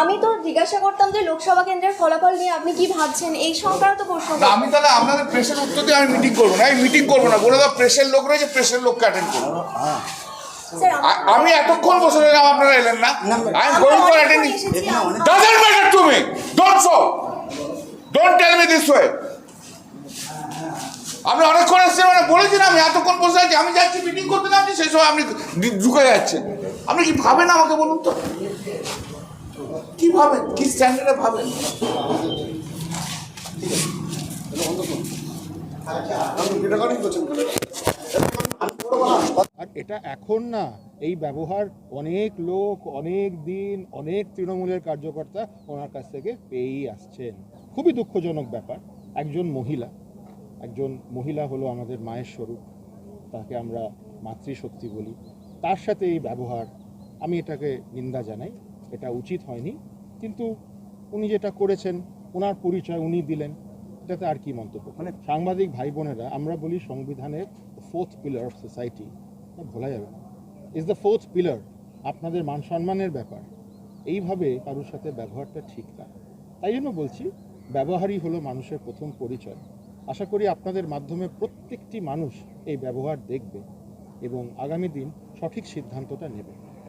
আমি তো জিজ্ঞাসা করতাম যে লোকসভা কেন্দ্রের ফলাফল নিয়ে আপনি কি ভাবছেন? এই সংক্রান্ত প্রশ্ন আমি তাহলে আপনাদের প্রেসের উত্তর দিয়ে আমি মিটিং করব না। আমি মিটিং করব না। বলে দাও প্রেসের লোক রয়েছে প্রেসের লোককে অ্যাটেন্ড করব। আমি এতক্ষণ বসে রইলাম আপনারা এলেন না। I am going for attending doesn't matter to me don't so don't tell me this way আপনি অনেকক্ষণ এসেছেন মানে বলেছেন আমি এতক্ষণ বসে আছি। আমি যাচ্ছি মিটিং করতে যাচ্ছি সেই সময় আপনি ঢুকে যাচ্ছেন। আপনি কি ভাবেন আমাকে বলুন তো? কি ভাবেন? কি স্ট্যান্ডার্ডে ভাবেন? আর এটা এখন না, এই ব্যবহার অনেক লোক, অনেক দিন, অনেক তৃণমূলের কার্যকর্তা ওনার কাছ থেকে পেয়েই আসছেন। খুবই দুঃখজনক ব্যাপার। একজন মহিলা একজন মহিলা হলো আমাদের মায়ের স্বরূপ। তাকে আমরা মাতৃশক্তি বলি। তার সাথে এই ব্যবহার, আমি এটাকে নিন্দা জানাই। এটা উচিত হয়নি। কিন্তু উনি যেটা করেছেন ওনার পরিচয় উনি দিলেন এটাতে আর কি মন্তব্য? মানে সাংবাদিক ভাই বোনেরা আমরা বলি সংবিধানের ফোর্থ পিলার অফ সোসাইটি ভোলা যাবে না। ইজ দ্য ফোর্থ পিলার আপনাদের মান সম্মানের ব্যাপার। এইভাবে কারোর সাথে ব্যবহারটা ঠিক না। তাই জন্য বলছি ব্যবহারই হলো মানুষের প্রথম পরিচয়। আশা করি আপনাদের মাধ্যমে প্রত্যেকটি মানুষ এই ব্যবহার দেখবে এবং আগামী দিন সঠিক সিদ্ধান্তটা নেবে।